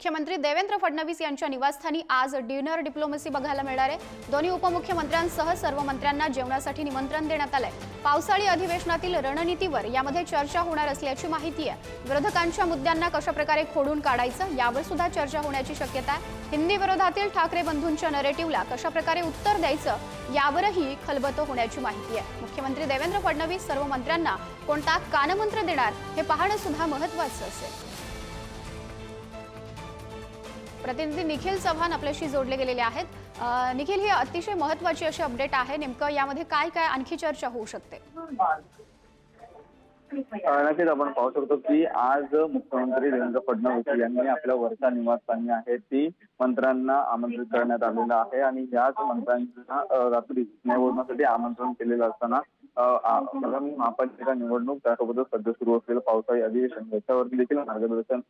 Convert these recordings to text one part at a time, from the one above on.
मुख्यमंत्री देवेंद्र फडणवीस यांच्या निवासस्थानी आज डिनर डिप्लोमसी बघायला मिळणार आहे. दोन्ही उपमुख्यमंत्र्यांसह सर्व मंत्र्यांना जेवणासाठी निमंत्रण देण्यात आलंय. पावसाळी अधिवेशनातील रणनीतीवर यामध्ये चर्चा होणार असल्याची माहिती आहे. विरोधकांच्या मुद्द्यांना कशा प्रकारे खोडून काढायचं यावर सुद्धा चर्चा होण्याची शक्यता आहे. हिंदी विरोधातील ठाकरे बंधूंच्या नरेटिव्हला कशा प्रकारे उत्तर द्यायचं यावरही खलबत होण्याची माहिती आहे. मुख्यमंत्री देवेंद्र फडणवीस सर्व मंत्र्यांना कोणता कानमंत्र देणार हे पाहणं सुद्धा महत्वाचं असेल. प्रतिनिधी निखिल चव्हाण आपल्याशी जोडले गेलेले आहेत. निखिल ही अतिशय महत्वाची अशी अपडेट आहे. नेमकं यामध्ये काय काय आणखी चर्चा होऊ शकते? नक्कीच आपण पाहू शकतो की आज मुख्यमंत्री देवेंद्र फडणवीस यांनी आपल्या वरच्या निवासस्थानी आहे. ती मंत्र्यांना आमंत्रित करण्यात आलेलं आहे आणि याच मंत्र्यांना रात्री बोलण्यासाठी आमंत्रण केलेलं असताना आगामी महापालिका निवडणूक त्यासोबतच सध्या सुरू असलेलं पावसाळी अधिवेशन याच्यावरती देखील मार्गदर्शन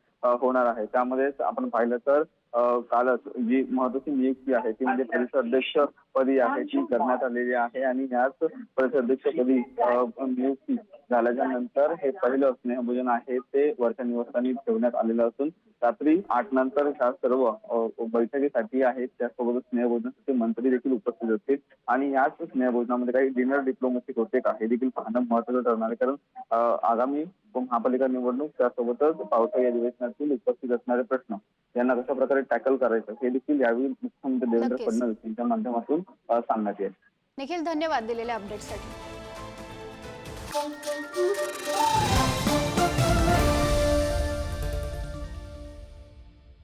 होणार आहे. त्यामध्येच आपण पाहिलं तर कालच जी महत्वाची नियुक्ती आहे ती म्हणजे परिषदाध्यक्ष पदी आहे ती करण्यात आलेली आहे आणि याच परिषदाध्यक्षपदी अ, नियुक्ती झाल्याच्यानंतर हे पहिलं स्नेहभोजन आहे ते वर्षा निवासस्थानी ठेवण्यात आलेलं असून रात्री आठ नंतर ह्या सर्व बैठकीसाठी आहेत. त्यासोबतच स्नेहभोजनासाठी मंत्री देखील उपस्थित असतील आणि याच स्नेहभोजनामध्ये काही डिनर डिप्लोमॅसी होते का हे देखील पाहणं महत्वाचं ठरणार आहे. कारण आगामी महापालिका निवडणूक त्यासोबतच पावसाळी अधिवेशनातील उपस्थित असणारे प्रश्न यांना कशा प्रकारे टॅकल करायचं हे देखील यावेळी मुख्यमंत्री देवेंद्र. फडणवीस यांच्या माध्यमातून सांगण्यात येईल. निखिल धन्यवाद दिलेल्या अपडेटसाठी